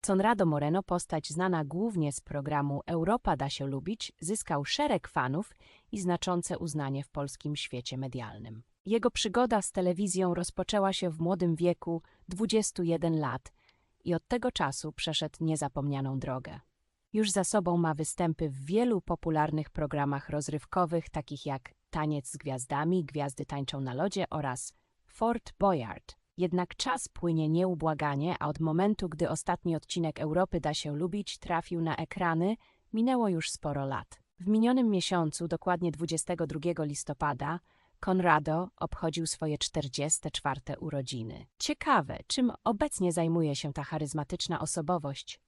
Conrado Moreno, postać znana głównie z programu Europa da się lubić, zyskał szereg fanów i znaczące uznanie w polskim świecie medialnym. Jego przygoda z telewizją rozpoczęła się w młodym wieku 21 lat i od tego czasu przeszedł niezapomnianą drogę. Już za sobą ma występy w wielu popularnych programach rozrywkowych, takich jak Taniec z gwiazdami, Gwiazdy tańczą na lodzie oraz Fort Boyard. Jednak czas płynie nieubłaganie, a od momentu, gdy ostatni odcinek Europy da się lubić, trafił na ekrany, minęło już sporo lat. W minionym miesiącu, dokładnie 22 listopada, Conrado obchodził swoje 44 urodziny. Ciekawe, czym obecnie zajmuje się ta charyzmatyczna osobowość.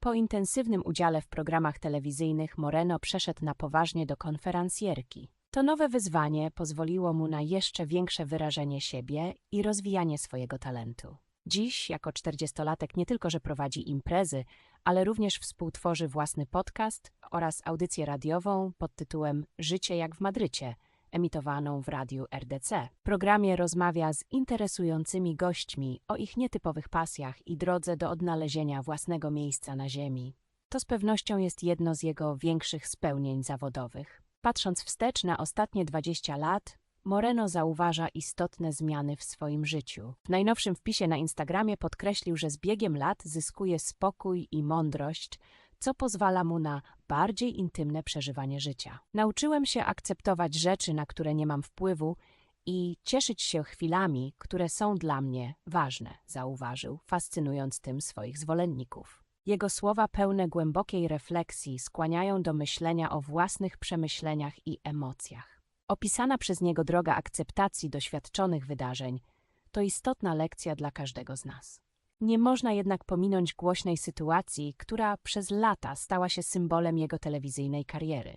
Po intensywnym udziale w programach telewizyjnych Moreno przeszedł na poważnie do konferencjerki. To nowe wyzwanie pozwoliło mu na jeszcze większe wyrażenie siebie i rozwijanie swojego talentu. Dziś, jako czterdziestolatek, nie tylko, że prowadzi imprezy, ale również współtworzy własny podcast oraz audycję radiową pod tytułem Życie jak w Madrycie, emitowaną w radiu RDC. W programie rozmawia z interesującymi gośćmi o ich nietypowych pasjach i drodze do odnalezienia własnego miejsca na Ziemi. To z pewnością jest jedno z jego większych spełnień zawodowych. Patrząc wstecz na ostatnie 20 lat, Moreno zauważa istotne zmiany w swoim życiu. W najnowszym wpisie na Instagramie podkreślił, że z biegiem lat zyskuje spokój i mądrość, co pozwala mu na bardziej intymne przeżywanie życia. Nauczyłem się akceptować rzeczy, na które nie mam wpływu i cieszyć się chwilami, które są dla mnie ważne, zauważył, fascynując tym swoich zwolenników. Jego słowa pełne głębokiej refleksji skłaniają do myślenia o własnych przemyśleniach i emocjach. Opisana przez niego droga akceptacji doświadczonych wydarzeń to istotna lekcja dla każdego z nas. Nie można jednak pominąć głośnej sytuacji, która przez lata stała się symbolem jego telewizyjnej kariery.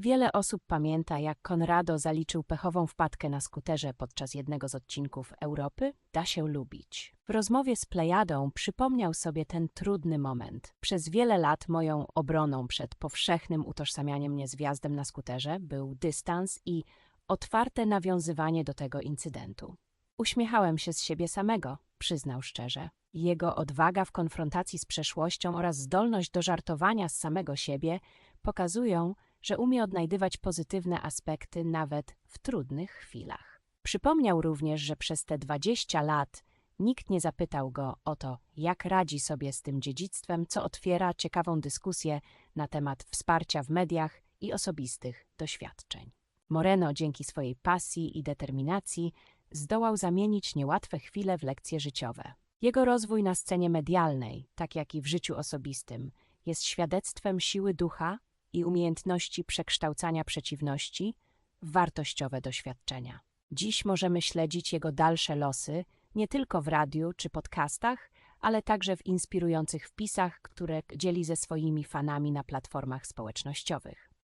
Wiele osób pamięta, jak Conrado zaliczył pechową wpadkę na skuterze podczas jednego z odcinków Europy Da się lubić. W rozmowie z Plejadą przypomniał sobie ten trudny moment. Przez wiele lat moją obroną przed powszechnym utożsamianiem mnie z wjazdem na skuterze był dystans i otwarte nawiązywanie do tego incydentu. Uśmiechałem się z siebie samego, przyznał szczerze. Jego odwaga w konfrontacji z przeszłością oraz zdolność do żartowania z samego siebie pokazują, że umie odnajdywać pozytywne aspekty nawet w trudnych chwilach. Przypomniał również, że przez te 20 lat nikt nie zapytał go o to, jak radzi sobie z tym dziedzictwem, co otwiera ciekawą dyskusję na temat wsparcia w mediach i osobistych doświadczeń. Moreno dzięki swojej pasji i determinacji zdołał zamienić niełatwe chwile w lekcje życiowe. Jego rozwój na scenie medialnej, tak jak i w życiu osobistym, jest świadectwem siły ducha i umiejętności przekształcania przeciwności w wartościowe doświadczenia. Dziś możemy śledzić jego dalsze losy nie tylko w radiu czy podcastach, ale także w inspirujących wpisach, które dzieli ze swoimi fanami na platformach społecznościowych.